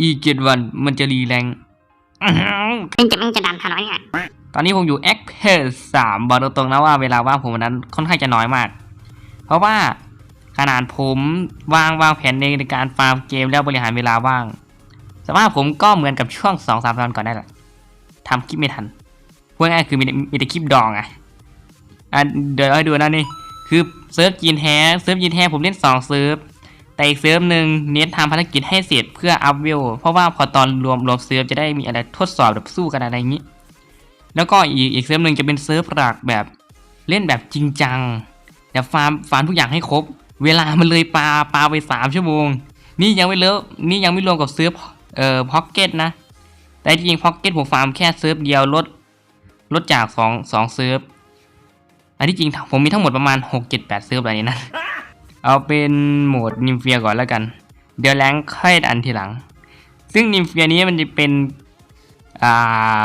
อีกเจ็ดวันมันจะรีแรงอื้อหือมึงจะมึงจะดันทันไหมเนี่ยตอนนี้ผมอยู่แอคเพสสามบอกตรงๆนะว่าเวลาว่างผมวันนั้นค่อนข้างจะน้อยมาก เพราะว่าขนาดผมวางวางแผนในในการฟาร์มเกมแล้วบริหารเวลาว่างสภาพผมก็เหมือนกับช่วงสองสามตอนก่อนได้แหละทำคลิปไม่ทันพูดง่ายๆคือมีแต่มีแต่คลิปดองอะอะเดี๋ยวให้ดูนะนี่คือเซิร์ฟจีนแท้เซิร์ฟจีนแท้ผมเล่นสองเซิร์ฟ แต่อีกเซิร์ฟหนึ่งเน้นทำภารกิจให้เสร็จเพื่ออัพเวลเพราะว่าพอตอนรวมรวมเซิร์ฟจะได้มีอะไรทดสอบแบบสู้กันอะไรอย่างนี้ แล้วก็อีกอีกเซิร์ฟหนึ่งจะเป็นเซิร์ฟหลักแบบเล่นแบบจริงจังแต่ฟาร์มฟาร์มทุกอย่างให้ครบ เวลามันเลยปลาปลาไปสามชั่วโมง นี่ยังไม่เลิกนี่ยังไม่รวมกับเซิร์ฟเอ่อพ็อกเก็ตนะ แต่จริงพ็อกเก็ตผมฟาร์มแค่เซิร์ฟเดียวลดลดจากสองสองเซิร์ฟอันที่จริงผมมีทั้งหมดประมาณหกเจ็ดแปดเซิร์ฟอะไรนี้นะ เอาเป็นโหมดนิมเฟียก่อนแล้วกัน เดี๋ยวแรงค่อยอันทีหลัง ซึ่งนิมเฟียนี้มันจะเป็นอ่า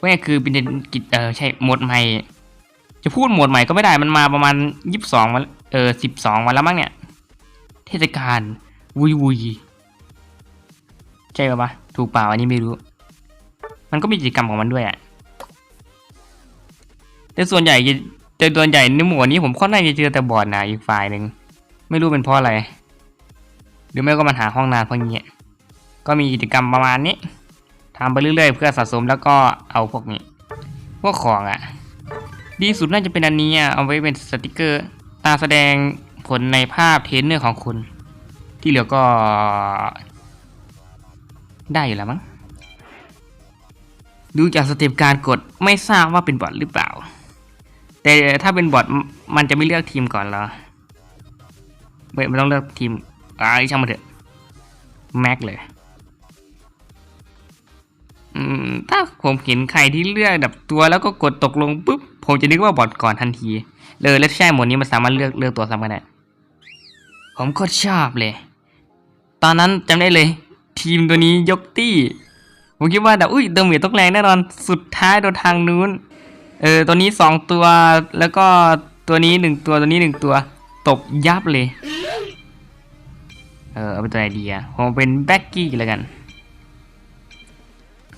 ก็คือเป็นกิจเออใช่โหมดใหม่ จะพูดโหมดใหม่ก็ไม่ได้มันมาประมาณยี่สิบสองวันเออสิบสองวันแล้วมั้งเนี่ย เทศกาลวุยวุยใช่ปะปะถูกเปล่าอันนี้ไม่รู้ มันก็มีกิจกรรมของมันด้วยอะแต่ส่วนใหญ่จะแต่ส่วนใหญ่ในหมวดนี้ผมค่อนข้างจะเจอแต่บอร์ดนาอีกฝ่ายหนึ่ง ไม่รู้เป็นเพราะอะไร หรือไม่ก็มันหาห้องนานเพราะงี้ก็มีกิจกรรมประมาณนี้ทำไปเรื่อยๆ เพื่อสะสมแล้วก็เอาพวกนี้ พวกของอะ่ะ ดีสุดน่าจะเป็นอันนี้อะเอาไว้เป็นสติกเกอร์ ตาแสดงผลในภาพเทรนเนอร์ของคุณ ที่เหลือก็ ได้อยู่แล้วมั้ง ดูจากสเต็ปการกดไม่ทราบว่าเป็นบอทหรือเปล่า แต่ถ้าเป็นบอทมมันจะไม่เลือกทีมก่อนเหรอ ไม่ไม่ต้องเลือกทีมอ่าช่างมาเถอะแม็กเลยถ้าผมเห็นใครที่เลือกดับตัวแล้วก็กดตกลงปุ๊บผมจะนึกว่าบอทก่อนทันที เลยแล้วใช่หมดนี้มันสามารถเลือกเลือกตัวซ้ำกันได้ผมก็ชอบเลย ตอนนั้นจำได้เลย ทีมตัวนี้ยกตี้ ผมคิดว่าแบบอุ้ยเดมเวทต้องแรงแน่นอนสุดท้ายโดนทางนู้นเออตัวนี้สองตัวแล้วก็ตัวนี้หนึ่งตัวตัวนี้หนึ่งตัว ตบยับเลย ออเอาเป็นตัวไหนดีอะผมเป็นแบ็กกี้แล้วกัน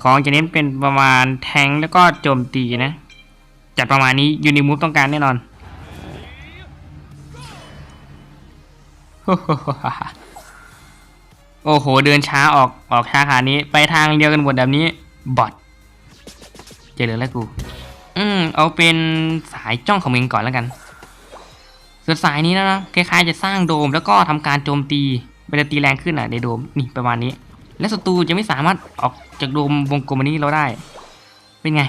ของจะเน้นเป็นประมาณแทงแล้วก็โจมตีนะ จัดประมาณนี้ยูนิมูฟต้องการแน่นอนโอ้โห เดินช้าออกออกช้าขานี้ ไปทางเดียวกันหมดแบบนี้ บอทเจริญแล้วกู อืม เอาเป็นสายจ้องของมึงก่อนแล้วกันส่วนสายนี้นะคล้ายๆจะสร้างโดมแล้วก็ทำการโจมตี มันจะตีแรงขึ้นอะในโดมนี่ประมาณนี้ และศัตรูจะไม่สามารถออกจากโดมวงกลมนี้เราได้ เป็นไง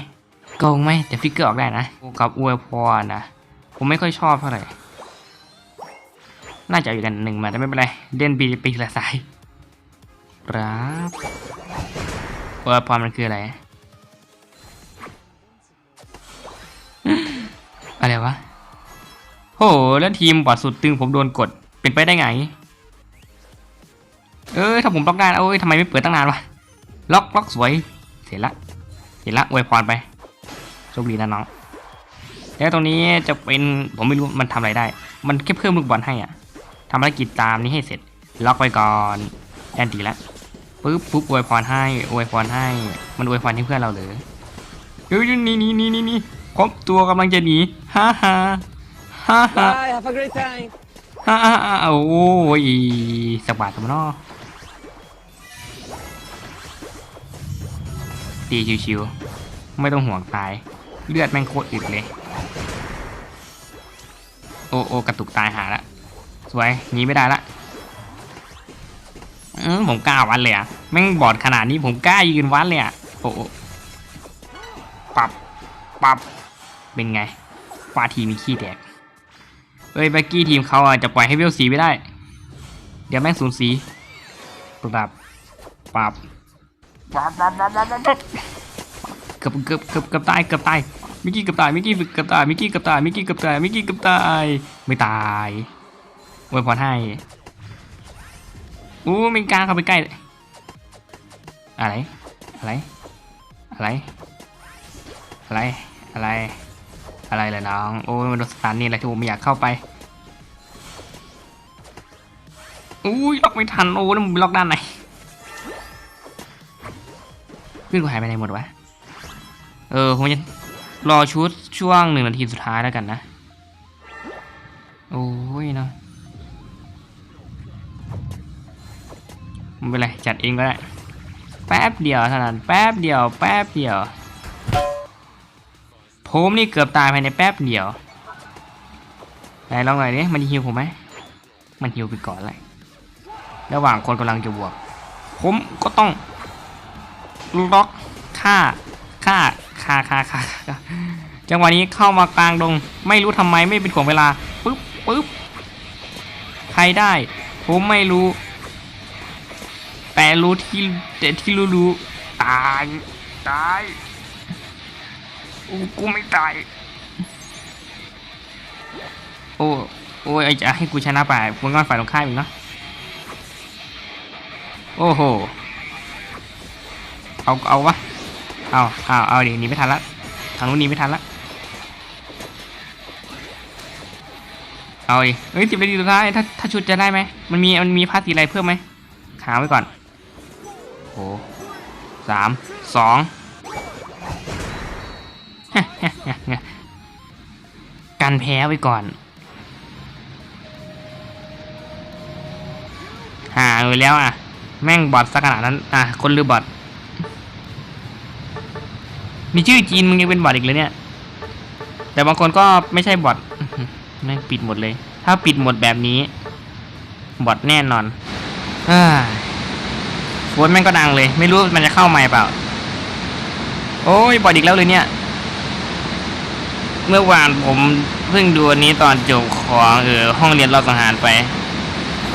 โกงไหมแต่ฟิกเกอร์ออกได้นะกับอวยพรนะผมไม่ค่อยชอบเท่าไหร่น่าจะอยู่กันหนึ่งมาแต่ไม่เป็นไรเล่นปีปีละสายครับอวยพรมันคืออะไรอะไรวะโหแล้วทีมบอดสุดตึงผมโดนกดเป็นไปได้ไง เออถ้าผมล็อกได้เอ้ยทำไมไม่เปิดตั้งนานวะล็อกล็อกสวยเสร็จละเสร็จละอวยพรไปโชคดีนะน้องแล้วตรงนี้จะเป็นผมไม่รู้มันทำอะไรได้ มันแค่เพิ่มลูกบอลให้อะทำภารกิจตามนี้ให้เสร็จ ล็อกไว้ก่อนแอนตีละปุ๊บปุ๊บอวยพรให้อวยพรให้ มันอวยพรให้เพื่อนเราเลยเฮ้ยนี่นี่นี่นี่นี่ครบตัวกำลังจะหนีฮ่าฮ่าฮ่าฮ่า Bye, have a great time. ฮ่าฮ่าฮ่าโอ้ยสกบาททำไมเนาะ ตีชิวๆไม่ต้องห่วงตาย เลือดแม่งโคตรอึดเลย โอโอกระตุกตายหาละสวยหนีไม่ได้ละอืมผมกล้าวัดเลยอะแม่งบอดขนาดนี้ผมกล้ายืนวัดเลยอะโอ้โอปับปับเป็นไงฟาทีมีขี้แตกเอ้ยแบ็กกี้ทีมเขาอะจะปล่อยให้เวลสีไม่ได้ เดี๋ยวแม่งสูญสีปรับปรับ ปับปับปับปับปับปับเกือบเกือบเกือบเกือบตายเกือบตายมิกกี้เกือบตายมิกกี้เกือบตายมิกกี้เกือบตายมิกกี้เกือบตายมิกกี้เกือบตายไม่ตายอวยพรให้อู้ไมีกาเข้าไปใกล้อะไรอะไรอะไรอะไรอะไรอะไรเลยน้องโอ้ยมันโดนสถานนี่แหละที่ผมไม่อยากเข้าไปอุ้ยล็อกไม่ทันโอ้ยแล้วมันล็อกด้านไหน พื่อนกูหายไปไหนหมดวะ เออผมจะรอชุดช่วงหนึ่งนาทีสุดท้ายแล้วกันนะ โอ้ยเนาะไม่เป็นไรจัดเองก็ได้ แป๊บเดียวเท่านั้น แป๊บเดียว แป๊บเดียว ผมนี่เกือบตายภายในแป๊บเดียวไหนลองหน่อยดิมันจะฮิวผมไหม มันฮิวไปก่อนเลยระหว่างคนกำลังจะบวก ผมก็ต้อง ล็อกฆ่าฆ่าฆ่าฆ่าฆ่าจังหวะนี้เข้ามากลางดง ไม่รู้ทำไมไม่เป็นของเวลาปึ๊บปึ๊บใครได้ ผมไม่รู้ แต่รู้ที่แต่ที่รู้รู้ตายตายอู้กูไม่ตาย โอ้โอ้ยไอจะให้กูชนะไปกูงอนฝ่ายตรงข้ามอีกเนาะโอ้โห เอาเอาวะเอาเอาเอาดิหนีไม่ทันละทางนู้นหนีไม่ทันละเอาดิเฮ้ยสิบนาทีสุดท้ายถ้าถ้าชุดจะได้ไหมมันมีมันมีพาสีอะไรเพิ่มไหมขาไว้ก่อนโอ้สามสองกันแพ้ไว้ก่อนหาอยู่แล้วอะ แม่งบอทสักขนาดนั้น อะ คนหรือบอท มีชื่อจีนมึงยังเป็นบอทอีกเลยเนี่ย แต่บางคนก็ไม่ใช่บอทอื้อหือแม่งปิดหมดเลย ถ้าปิดหมดแบบนี้ บอทแน่นอนเฮ้ยโฟนแม่งก็ดังเลย ไม่รู้มันจะเข้าใหม่เปล่า โอ้ยบอทอีกแล้วเลยเนี่ย เมื่อวานผมเพิ่งดูอันนี้ตอนจบของเออห้องเรียนรอบสังหารไป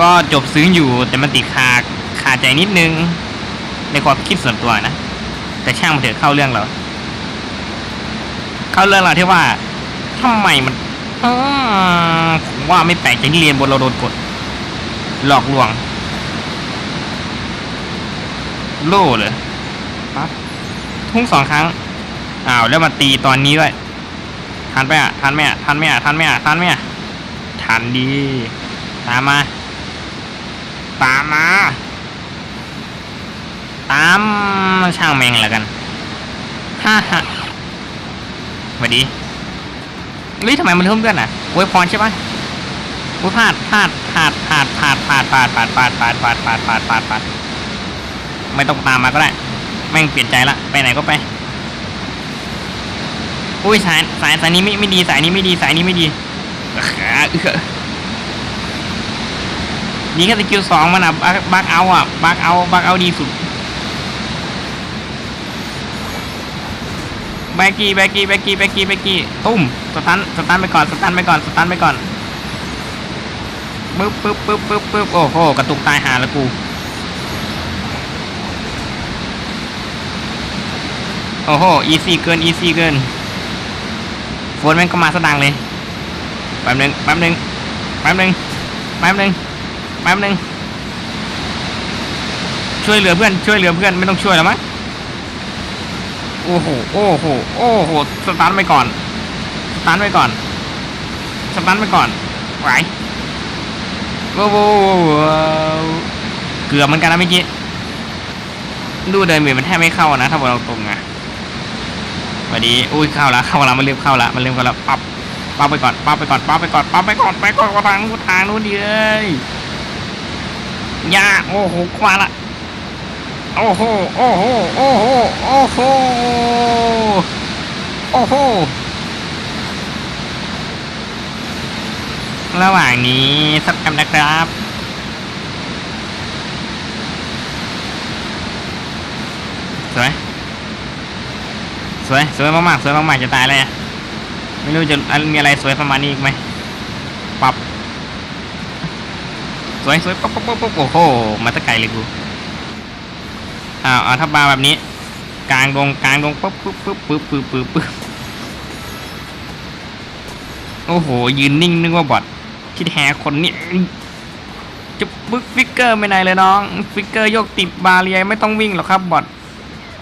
ก็จบซึ้งอยู่แต่มันติดคาคาใจนิดนึง ในความคิดส่วนตัวนะ แต่ช่างมันเถอะเข้าเรื่องเรา เข้าเรื่องเราที่ว่าทำไมมันอืมผมว่าไม่แปลกใจที่เรียนบนเราโดนกด หลอกลวง โล่เลยปั๊บทุ่งสองครั้งอ้าวแล้วมาตีตอนนี้ด้วยทันไหมอะทันไหมอะทันไหมอะทันไหมอะทันไหมอะทันดีตามมาตามมา ตามช่างแมงแล้วกันฮ่าฮ่า สวัสดีเฮ้ยทำไมมันเพิ่มเพื่อนอะอวยพรใช่ปะโอ้ยพลาดพลาดพลาดพลาดพลาดพลาดพลาดพลาดพลาดพลาดพลาดพลาดพลาดพลาดพลาดไม่ต้องตามมาก็ได้ แม่งเปลี่ยนใจละไปไหนก็ไปอุ้ยสายสายสายนี้ไม่ไม่ดีสายนี้ไม่ดีสายนี้ไม่ดีนี่แคสกิลสองมันอะบักบักเอาอะบักเอาบักเอาดีสุด แบกกี้แบกกี้แบกกี้แบกกี้แบกกี้ตุ้มสตันสตันไปก่อนสตันไปก่อนสตันไปก่อนปึ๊บปึ๊บปึ๊บปึ๊บปึ๊บโอ้โหกระตุกตายหาล้วกูโอ้โหอีซี่เกินอีซี่เกินโฟนแม่งก็มาสดังเลยแป๊บหนึงแป๊บหนึงแป๊บหนึงแป๊บหนึงแป๊บหนึงช่วยเหลือเพื่อนช่วยเหลือเพื่อนไม่ต้องช่วยแล้วมั้ง โอ้โห โอ้โห โอ้โห สตาร์ทไปก่อน สตาร์ทไปก่อน สตาร์ทไปก่อนไหวโว้โวเกือบเหมือนกันนะเมื่อกี้ ดูเดินเหมือนมันแทบไม่เข้านะ ถ้าบอกเราตรงอะวัสดีอุ้ยเข้าละเข้าละมันเริ่มเข้าละมันเริ่มเข้าละปั๊บปั๊บไปก่อนปั๊บไปก่อนปั๊บไปก่อนปั๊บไปก่อนไปก่อนทางนู้นทางนู้นดิเอ้ยยาโอ้โหกว่าละ โอ้โห โอ้โห โอ้โห โอ้โห โอ้โห ระหว่างนี้สักคำนะครับสวย สวย สวยมากๆ สวยมากๆ จะตายเลยอะไม่รู้จะมีอะไรสวยประมาณนี้อีกไหมปรับ สวยสวยปั๊บปั๊บปั๊บปั๊บโอ้โห มาตะไกลเลยกู อ้าวเอาถ้าบาแบบนี้ กลางดงกลางดงปุ๊บปุ๊บปุ๊บปุ๊บปุ๊บปุ๊บปุ๊บโอ้โห ยืนนิ่งนึกว่าบอทที่แท้คนนี้จะบึกฟิกเกอร์ไม่ไหนเลยน้อง ฟิกเกอร์โยกติดบาเรียไม่ต้องวิ่งหรอกครับบอท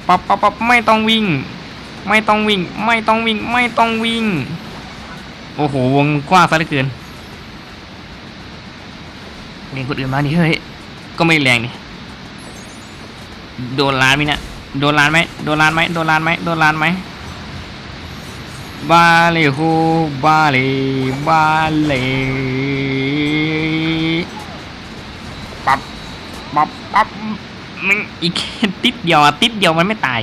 ปั๊บปั๊บปั๊บไม่ต้องวิ่ง ไม่ต้องวิ่ง ไม่ต้องวิ่ง ไม่ต้องวิ่ง โอ้โห วงกว้างซะเหลือเกินเรียนคนอื่นมานี่เฮ้ย ก็ไม่แรงนี่ โดนล้านมิเนี่ยโดนล้านไหมโดนล้านไหมโดนล้านไหมโดนล้านไหมบาเลโฮบาเลบาเลปับปับปับมันอีกติดเดียวอะติดเดียวมันไม่ตาย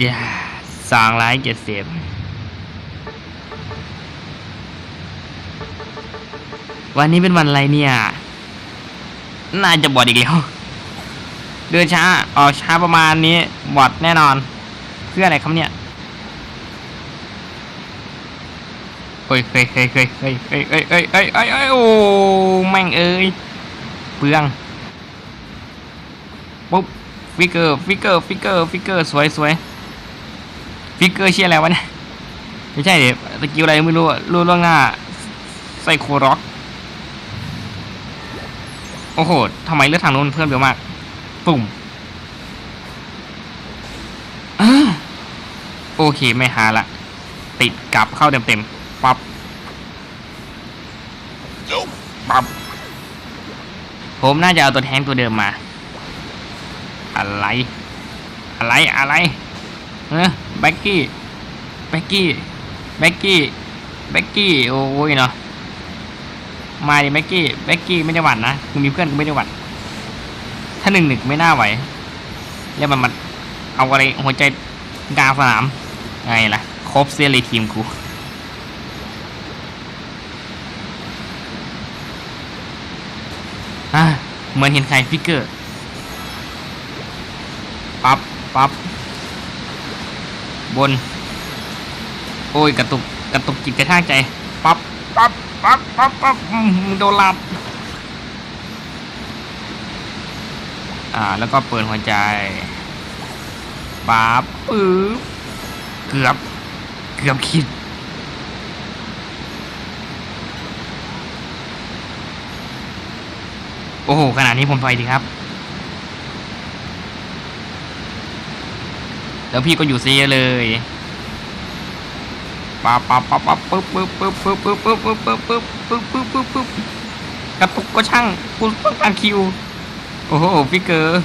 อย่าสองร้อยเจ็ดสิบวันนี้เป็นวันอะไรเนี่ย น่าจะบอดอีกแล้วเดินช้าออกช้าประมาณนี้บอดแน่นอนเพื่ออะไรครับเนี่ยเฮ้ยเฮ้ยเฮ้ยเฮ้ยเฮ้ยเฮ้ยเฮ้ยเฮ้ยเฮ้ยเฮ้ยเฮ้ยโอ้แม่งเอ้ยเปลืองปุ๊บฟิกเกอร์ฟิกเกอร์ฟิกเกอร์ฟิกเกอร์สวยสวยฟิกเกอร์เชี่ยอะไรวะเนี่ยไม่ใช่เดี๋ยวตะกี้อะไรไม่รู้รู้ล่วงหน้าไซโคร็อก โอ้โหทำไมเลือดทางโน้นเพิ่มเร็วมาก ปุ่มอโอเค ไม่หาละ ติดกลับเข้าเต็มๆปับ๊บปับ๊บผมน่าจะเอาตัวแทงตัวเดิมมา อะไร อะไร อะไรเออแบ็กกี้ แบ็กกี้ แบ็กกี้ แบ็กกี้ โอ้ยเนาะ มาดิแม็กกี้แม็กกี้ไม่ได้หวั่นนะมึงมีเพื่อนกูไม่ได้หวั่นถ้าหนึ่งหนึ่งไม่น่าไหว แล้วมันมันเอาอะไรหัวใจกลางสนามไงล่ะ ครบเสียเลยทีมกูอะเหมือนเห็นใครฟิกเกอร์ปับ๊บปับ๊บบน โอ้ย กระตุก กระตุกจิตกระชากใจ ปับ๊บปับ๊บ ปั๊บปั๊บปั๊บอื้อหือโดนลับ อ่า แล้วก็เปิดหัวใจปั๊บปึ๊บเกือบ เกือบคิด โอ้โห ขนาดนี้ผมถอยดีครับ แล้วพี่ก็อยู่เซียเลย ปั๊บปั๊บปั๊บปั๊บปึ๊บปึ๊บปึ๊บปึ๊บปึ๊บปึ๊บปึ๊บปึ๊บปึ๊บปึ๊บปึ๊บปึ๊บปึ๊บกระตุกก็ช่างกูต้องการคิว โอ้โหฟิกเกอร์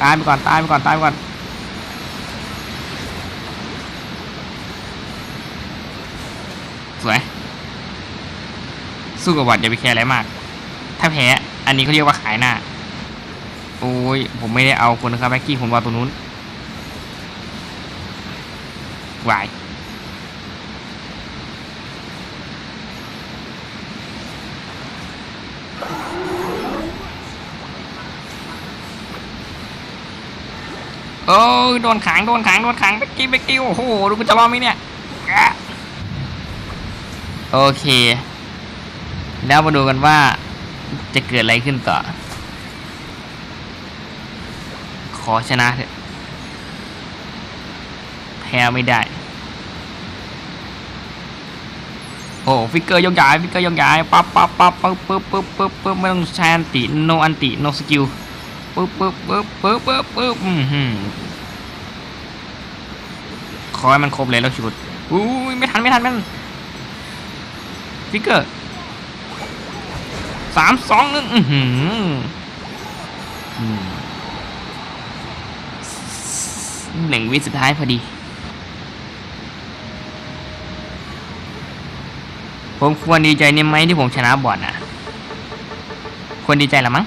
ตายไปก่อนตายไปก่อนตายไปก่อนสวยสู้กับวัดอย่าไปแคร์อะไรมาก ถ้าแพ้อันนี้เขาเรียกว่าขายหน้า โอ้ยผมไม่ได้เอาคนนะครับแม็กกี้ผมเอาตัวนู้นวาย โอ้ยโดนขังโดนขังโดนขังแม็กกี้แม็กกี้โอ้โหดูกูจะรอดไหมเนี่ยโอเค แล้วมาดูกันว่าจะเกิดอะไรขึ้นต่อ ขอชนะเถอะแพ้ไม่ได้ โอ้ฟิกเกอร์ยกย้ายฟิกเกอร์ยกย้ายปั๊บปั๊บปั๊บปึ๊บปึ๊บปึ๊บปึ๊บปึ๊บไม่ต้องใช้อันติโนอันติโนสกิล ปึ๊บปึ๊บปึ๊บปึ๊บปึ๊บปึ๊บอืมหืมขอให้มันครบเลยแล้วชุดอุ้ยไม่ทันไม่ทันมันฟิกเกอร์สามสองหนึ่งอือหืออืมหนึ่งวิสุดท้ายพอดี ผมควรดีใจนี่ไหมที่ผมชนะบอลน่ะควรดีใจละมั้ง